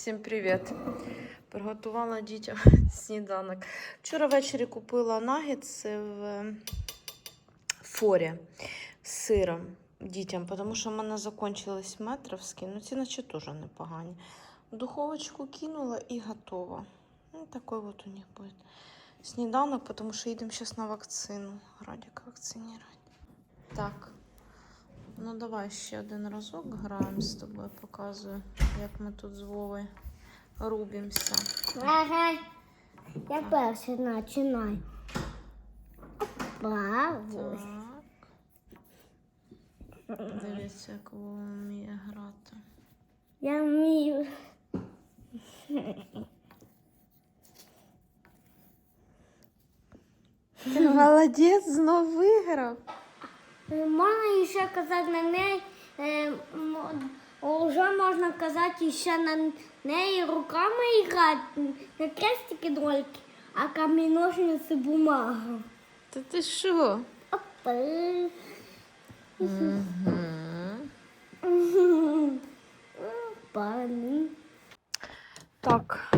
Всім привіт! Приготувала дітям сніданок. Вчора ввечері купила нагетси в е, форі з сиром дітям, тому що в мене закінчились метровські. Ну, ці наче теж непогані. В духовочку кинула і готово. Ну, такий от у них буде сніданок, тому що їдемо зараз на вакцину. Радіка вакцинувати. Так. Ну, давай ще один разок граємо з тобою, показую, як ми тут з Вовою рубимося. Ага. Я перший починаю. Так. Дивіться, як Вова вміє грати. Я вмію. Ти молодець, знов виграв. Можна ще казати на неї, е, вже можна казати ще на неї руками грати, не крестики дольки, а камінь-ножниці бумага. Та ти що? Опа. Опа. Так.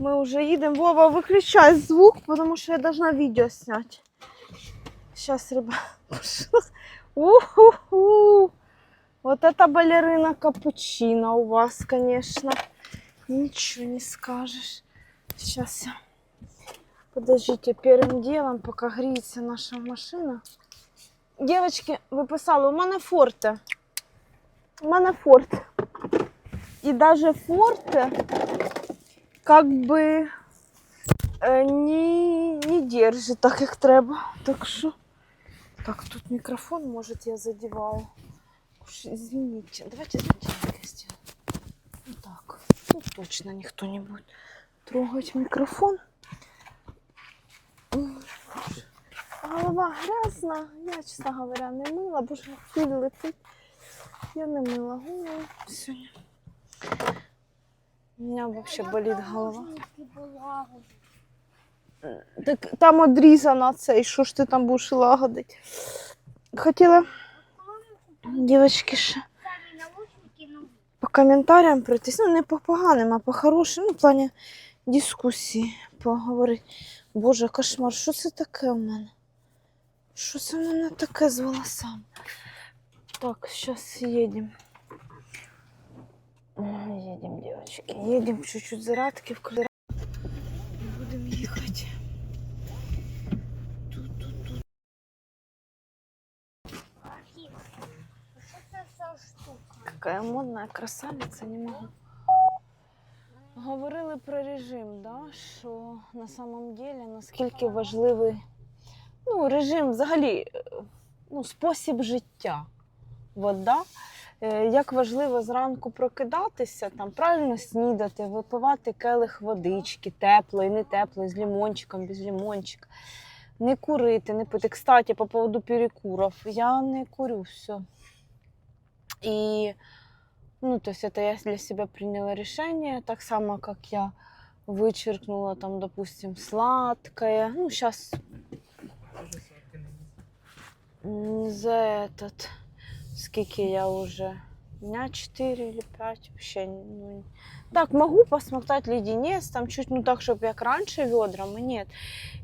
Мы уже едем. Вова, выключай звук, потому что я должна видео снять. Сейчас, ребят. Уху-ху. Вот это балерина капучино у вас, конечно. Ничего не скажешь. Сейчас я... Подождите, первым делом, пока греется наша машина. Девочки, ви писали, у мене форте. У мене форт. І даже форте как бы э, не, не держит так, як треба. Так що. Так, тут микрофон, может, я задеваю. Уж извините. Давайте знаете, как. Вот так. Ну, точно никто не будет трогать микрофон. Голова грязна. Я, чесно говоря, не мила, бо ж пиль летить. Я не мила голову сьогодні. У меня вообще болит голова. Так там одрізано цей, що ж ти там будеш лагодити? Хотіла, дівчатки, ще по коментарям пройтись. Ну, не по поганим, а по хорошим, ну, в плані дискусії поговорити. Боже, кошмар, що це таке у мене? Що це в мене таке з волосами? Так, зараз їдемо. Едем, девочки, едем чуть-чуть зарядки включим. Будем ехать. Тут-тут-тут. Що це за штука? Какая модная красавица, не могу. Говорили про режим, да? що на самом деле наскільки важливий ну, режим взагалі, е, ну, спосіб життя. Вода. Е, Як важливо зранку прокидатися, там правильно снідати, випивати келих водички, теплої, не теплої, з лимончиком, без лимончика. Не курити, не пити. Кстати, по поводу перекуров, я не курю все. И, ну, то есть это я для себя приняла решение, так само, как я вычеркнула там, допустим, сладкое. Ну, сейчас за этот, скільки я уже, дня 4 или 5 вообще. Ну, так, могу посмоктать леденец, там чуть, ну так, чтобы як раньше ведрами, нет.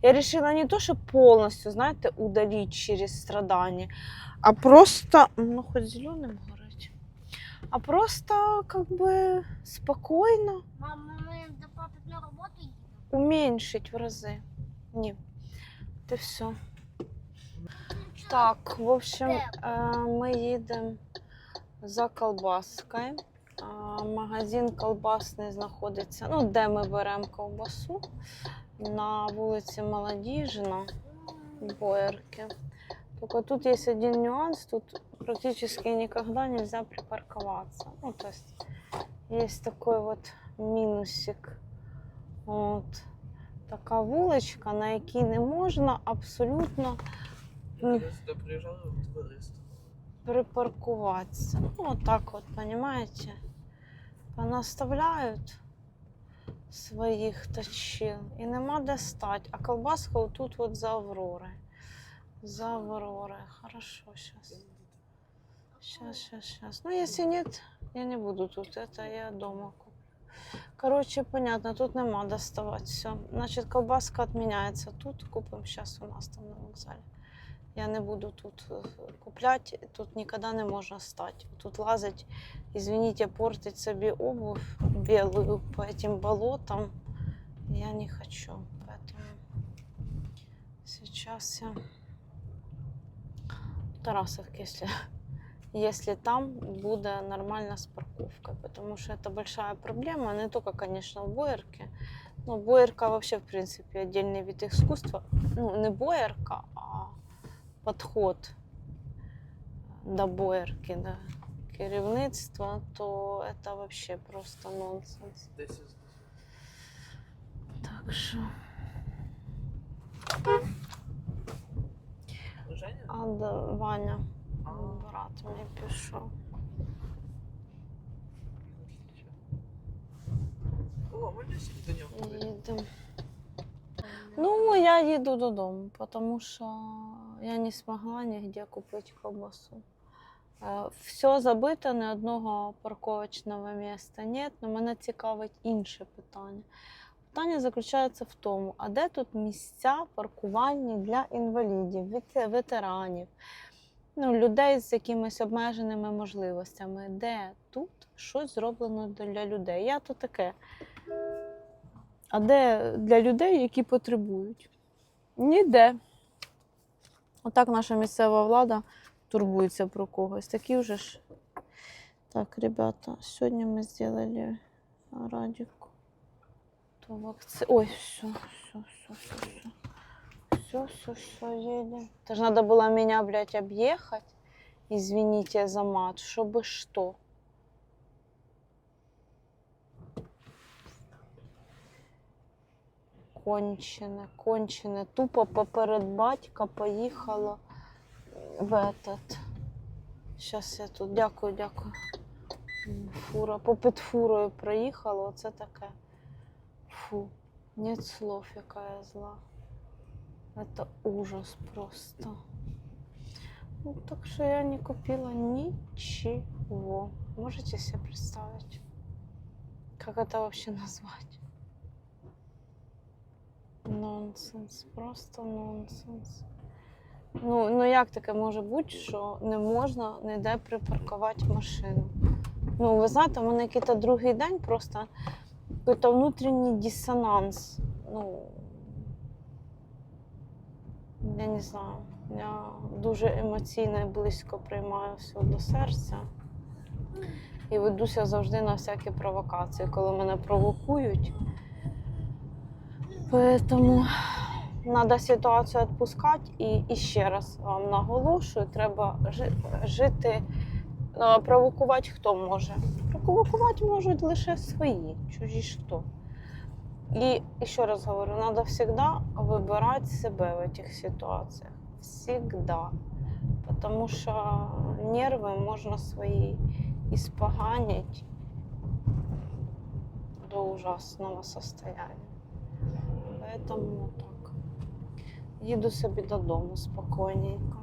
Я решила не то, чтобы полностью, знаете, удалить через страдания, а просто, ну, хоть зеленым горить, а просто как бы спокойно Мама, ми до папи на роботу їдемо. уменьшить в разы. Не, это все. Так, в общем, э, мы едем за колбаскою. А, Магазин колбасний знаходиться, ну, де ми беремо ковбасу, на вулиці Молодіжна, Боярки. Только тут есть один нюанс, тут практически никогда нельзя припарковаться. Ну, то есть есть такой вот минусик. От. Така вуличка, на якій не можна абсолютно Я сюди приїжджали в турист. припаркуватися. Ну, вот так вот, понимаете? Понаставляють своїх точил і нема де стати. А колбаска отут от за Аврори. За Аврори. Хорошо, сейчас. Сейчас, сейчас, сейчас. Ну, если нет, я не буду тут. Это я дома куплю. Короче, понятно, тут нема доставать все. Значит, колбаска отменяется тут. Купим сейчас у нас там на вокзале. Я не буду тут е, купляти, тут ніколи не можна стати. Тут лазить, извините, портить собі обувь белую по этим болотам. Я не хочу. Поэтому сейчас я в Тарасовке, если, если там буде нормально с парковкой. Потому что это большая проблема, не только, конечно, в Боярке. Ну, Боярка вообще, в принципе, отдельный вид искусства. Ну, не Боярка, а подход до Боярки, до керівництва, то это вообще просто нонсенс. Так що. А да, Ваня, брат мені пішов. О, ми до нього. Їдемо. Ну, я їду додому, тому що я не змогла ніде купити ковбасу. Все забито, ні одного парковочного місця нет, але мене цікавить інше питання. Питання заключається в тому, а де тут місця паркування для інвалідів, ветеранів, ну, людей з якимись обмеженими можливостями? Де тут щось зроблено для людей? Я то таке. А де для людей, які потребують? Ніде. Отак наша місцева влада турбується про когось. Такі вже ж. Так, ребята, сьогодні ми зробили радіку То вакци... Ой, все, все, все, все, все. Все, все, все, едем. Это же надо было меня, блядь, объехать. Извините за мат, чтобы что. кончене, кончене. Тупо поперед батька поїхала в этот. Щас я тут. Дякую, дякую. М, Фура. Попід фурою проїхала, оце таке. Фу. Нет слов, яка я зла. Это ужас просто. Ну, так что я не купила ничего. Можете себе представить? Как это вообще назвать? Нонсенс, просто нонсенс. Ну, ну як таке може бути, що не можна ніде припаркувати машину? Ну, ви знаєте, в мене якийсь другий день просто якийсь внутрішній дисонанс. Ну, я не знаю. Я дуже емоційно і близько приймаю все до серця. І ведуся завжди на всякі провокації, коли мене провокують. Поэтому треба ситуацію відпускати і, і ще раз вам наголошую, треба жити, е, провокувати хто може. Провокувати можуть лише свої, чужі ж хто. І, і ще раз говорю, треба завжди вибирати себе в цих ситуаціях. Всегда. Тому що нерви можна свої іспоганити до ужасного состояния. Поэтому так. Їду собі додому спокійненько.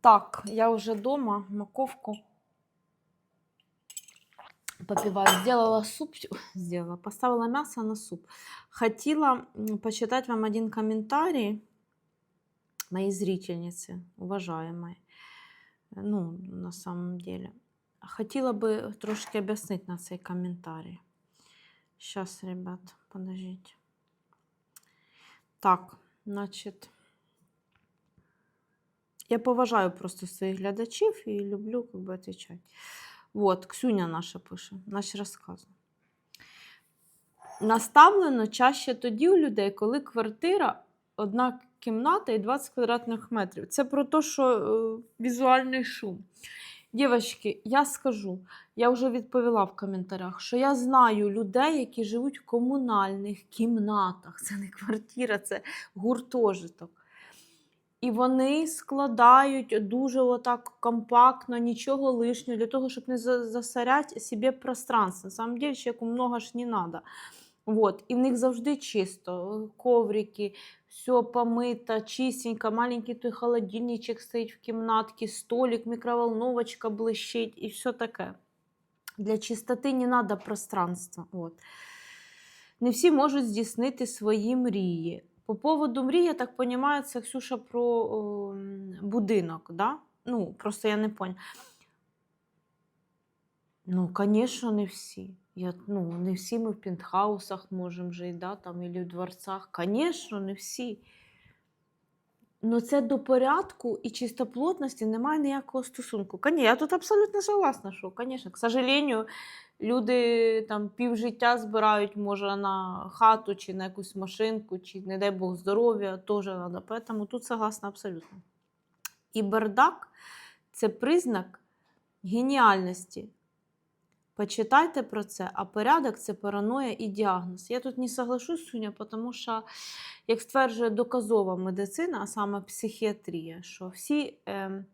Так, я вже вдома, маковку попиваю. Сделала суп, сделала, поставила мясо на суп. Хотела м, почитать вам один комментарий моей зрительницы, уважаемой. Ну, на самом деле. Хотела бы трошки объяснить на цей комментарий. Сейчас, ребят, подождите. Так, значить, я поважаю просто своїх глядачів і люблю как бы, отвечать. Вот, Ксюня наша пише, наш розказ. Наставлено чаще тоді у людей, коли квартира одна кімната і 20 квадратних метрів. Це про те, що е, візуальний шум. Дівчатки, я скажу, я вже відповіла в коментарях, що я знаю людей, які живуть в комунальних кімнатах. Це не квартира, це гуртожиток. І вони складають дуже отак компактно, нічого лишнього, для того, щоб не за- засоряти собі пространство. На самом деле, человеку много ж не надо. Вот. І в них завжди чисто. Коврики, все помито, чистенько, маленький той холодильничок стоїть в кімнатці, столик, мікроволновочка блищить і все таке. Для чистоти не треба пространства. От. Не всі можуть здійснити свої мрії. По поводу мрії, я так розумію, це Ксюша про о, будинок, да? Ну, просто я не поняла. Ну, звісно, не всі. Я, ну, не всі ми в пентхаусах можемо жити, да, там, або в дворцах. Звісно, не всі. Ну, це до порядку і чистоплотності немає ніякого стосунку. Я тут абсолютно согласна, що, звісно, к сожалению, люди там півжиття збирають, може, на хату чи на якусь машинку, чи, не дай Бог, здоров'я, теж треба. Поэтому тут согласна абсолютно. І бардак це признак геніальності. Почитайте про це, а порядок це параноя і діагноз. Я тут не соглашусь, Суня, тому що, як стверджує доказова медицина, а саме психіатрія, що всі е,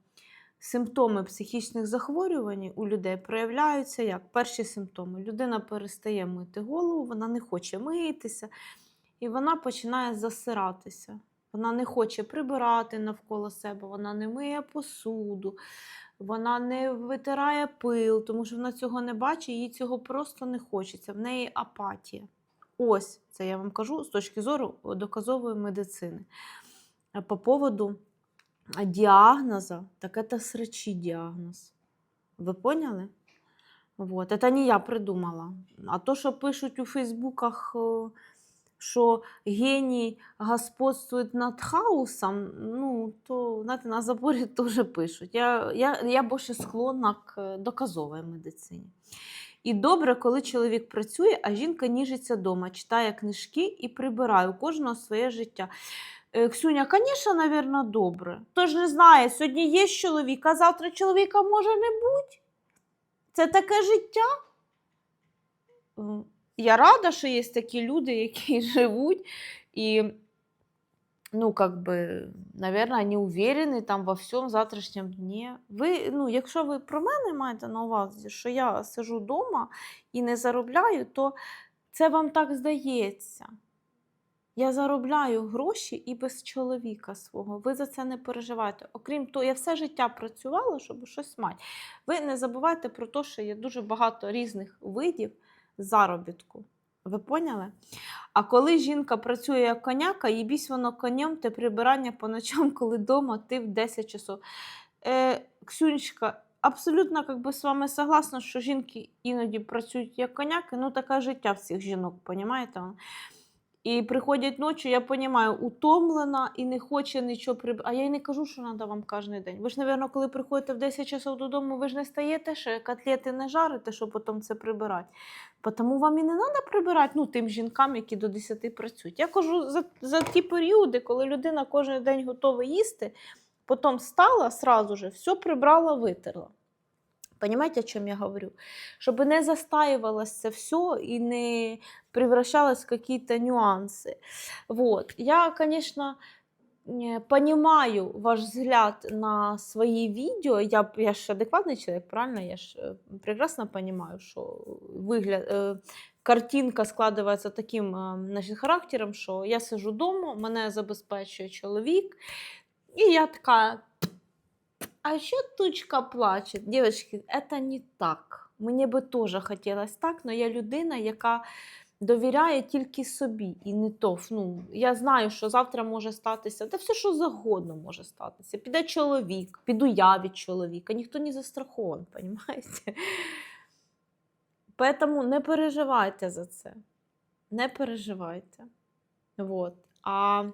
симптоми психічних захворювань у людей проявляються як перші симптоми. Людина перестає мити голову, вона не хоче митися, і вона починає засиратися. Вона не хоче прибирати навколо себе, вона не миє посуду, вона не витирає пил, тому що вона цього не бачить, їй цього просто не хочеться. В неї апатія. Ось це я вам кажу з точки зору доказової медицини. По поводу діагноза, так это срачі діагноз. Ви поняли? Вот. Это не я придумала. А то, що пишуть у Фейсбуках, що геній господствує над хаосом, ну, то знаєте, на заборі теж пишуть. Я, я, я більше склонна к доказовій медицині. І добре, коли чоловік працює, а жінка ніжиться вдома, читає книжки і прибирає у кожного своє життя. Е, Ксюня, звісно, напевно, добре. Хто ж не знає, сьогодні є чоловік, а завтра чоловіка може не бути. Це таке життя. Я рада, що є такі люди, які живуть і, ну, как би, наверное, вони уверені там во всьому завтрашньому дні. Ви, ну, якщо ви про мене маєте на увазі, що я сижу вдома і не заробляю, то це вам так здається. Я заробляю гроші і без чоловіка свого. Ви за це не переживайте. Окрім того, я все життя працювала, щоб щось мати. Ви не забувайте про те, що є дуже багато різних видів заробітку. Ви поняли? А коли жінка працює як коняка, їбісь воно конем, те прибирання по ночам, коли вдома ти в 10 часов. Е, Ксюнечка, абсолютно как би, з вами согласна, що жінки іноді працюють як коняки, ну таке життя всіх жінок, понімаєте? І приходять ночі, я розумію, утомлена і не хоче нічого прибрати. А я й не кажу, що треба вам кожен день. Ви ж, мабуть, коли приходите в 10 часов додому, ви ж не стаєте ще котлети не жарите, щоб потім це прибирати. Тому вам і не треба прибирати ну, тим жінкам, які до 10 працюють. Я кажу за, за ті періоди, коли людина кожен день готова їсти, потім встала сразу же, все прибрала, витерла. Понимаете, о чем я говорю? Чтобы не застаивалось це все и не превращалось в какие-то нюансы. Вот. Я, конечно, не- понимаю ваш взгляд на свои видео. Я, я же адекватный человек, правильно? Я же э, прекрасно понимаю, что выгляд, э, картинка складывается таким э, значит, характером, що я сижу вдома, мене забезпечує чоловік, і я така. а що тучка плаче? Дівчатки, це не так. Мені би теж хотілося так, але я людина, яка довіряє тільки собі і не то. Ну, я знаю, що завтра може статися, та все, що завгодно може статися. Піде чоловік, піду я від чоловіка, ніхто не застрахований, розумієте? Поэтому не переживайте за це. Не переживайте. Вот. А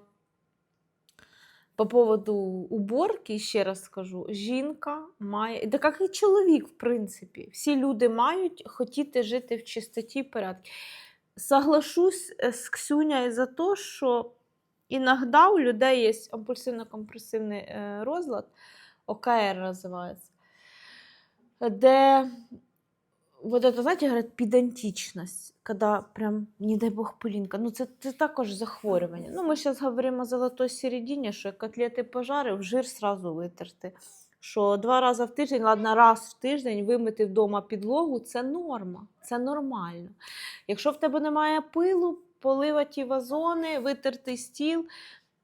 по поводу уборки, ще раз скажу, жінка має, да як і чоловік, в принципі, всі люди мають хотіти жити в чистоті і порядку. Соглашусь е, з Ксюнею за те, що іноді у людей є компульсивно-компульсивний е, розлад, ОКР називається, де вот это, знаете, говорят, педантичность, когда прям, не дай бог, пылинка. Ну, це, це також захворювання. Ну, ми зараз говоримо о золотій середині, що котлети пожарив, жир сразу витерти. Що два рази в тиждень, ладно, раз в тиждень вимити вдома підлогу це норма, це нормально. Якщо в тебе немає пилу, поливаті вазони, витертий стіл,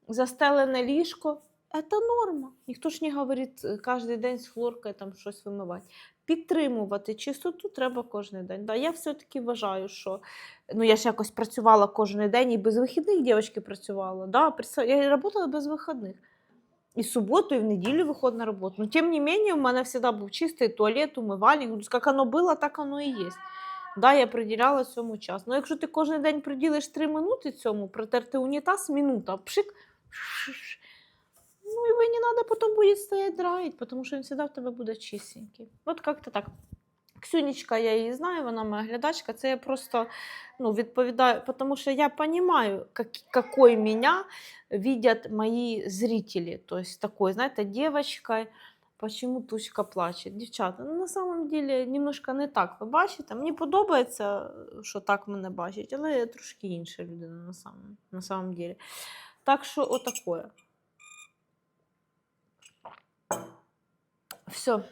застелене ліжко, це норма. Ніхто ж не говорить е, кожен день з хлоркою там щось вимивати. Підтримувати чистоту треба кожен день. Да, я все-таки вважаю, що ну, я ж якось працювала кожен день і без вихідних дівчатки працювала. Да, я працювала без вихідних. І суботу, і в неділю виходить на роботу. Но тим не менее, у мене завжди був чистий туалет, умивальник. Ну, Як воно було, так воно і є. Да, я приділяла цьому час. Ну, якщо ти кожен день приділиш 3 минути цьому, протерти унітаз, минута, пшик. Ну, его не надо потом будет стоять драить, потому что он всегда в тебе буде чистенький. Вот как-то так. Ксюнечка, я її знаю, вона моя глядачка. Це я просто ну, відповідаю, тому що я розумію, как, какой меня видят мои зрители. То есть такой, знаєте, девочка, почему Тучка плаче. Дівчата, ну, на самом деле немножко не так. Ви бачите? Мені подобається, що так мене бачать, але я трошки інша людина на самом, на самом деле. Так що отакое. Все.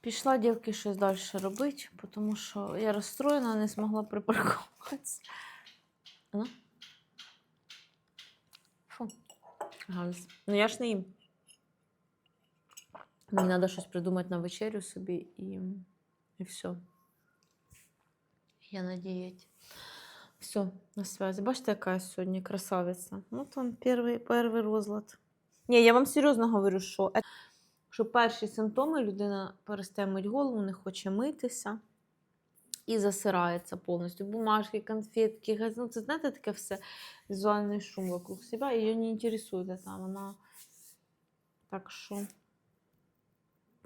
Пішла дівки щось далі робити, тому що я розстроєна, не змогла припаркуватися. Ну? Фу. Ганс. Ну я ж не їм. Мені треба щось придумати на вечерю собі і, і все. Я на. Все, на связі. Бачите, яка я сьогодні красавиця. Ну, там перший, перший розлад. Ні, я вам серйозно говорю, що, що перші симптоми людина перестає мить голову, не хоче митися і засирається повністю. Бумажки, конфетки, газ- ну, це знаєте, таке все візуальний шум вокруг себе, її не інтересує там. Вона... Так що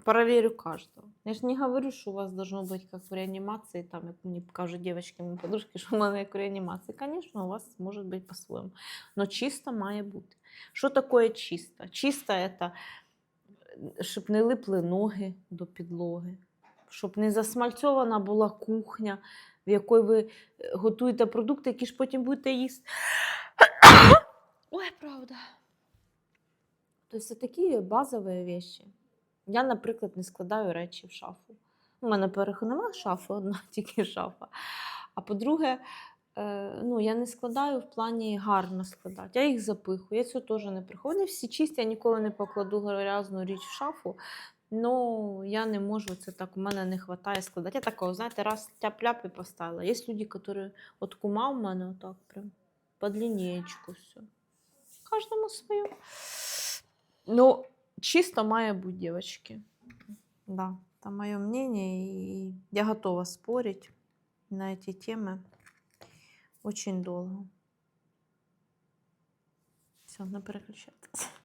проверю каждого. Я ж не говорю, що у вас должно быть как в реанимации, там, як мені кажуть девочки, мої подружки, що в мене як в реанімації. Конечно, у вас може бути по-своєму. Но чисто має бути. Що таке чисто? Чисто це, щоб не липли ноги до підлоги, щоб не засмальцьована була кухня, в якій ви е, готуєте продукти, які ж потім будете їсти. Ой, правда. Тобто це такі базові речі. Я, наприклад, не складаю речі в шафу. У мене переху нема шафи, одна тільки шафа. А по-друге, е, ну, я не складаю в плані гарно складати. Я їх запихую, я цього теж не. Вони всі чисті, я ніколи не покладу грязну річ в шафу. Ну, я не можу це так, у мене не вистачає складати. Я такого, знаєте, раз тяп-ляп поставила. Є люди, які от кума у мене отак прям по лінієчку все. Кожному своє. Ну, чисто має бути, девочки. Да, это мое мнение, и я готова спорить на эти темы очень долго. Все, не переключайтесь.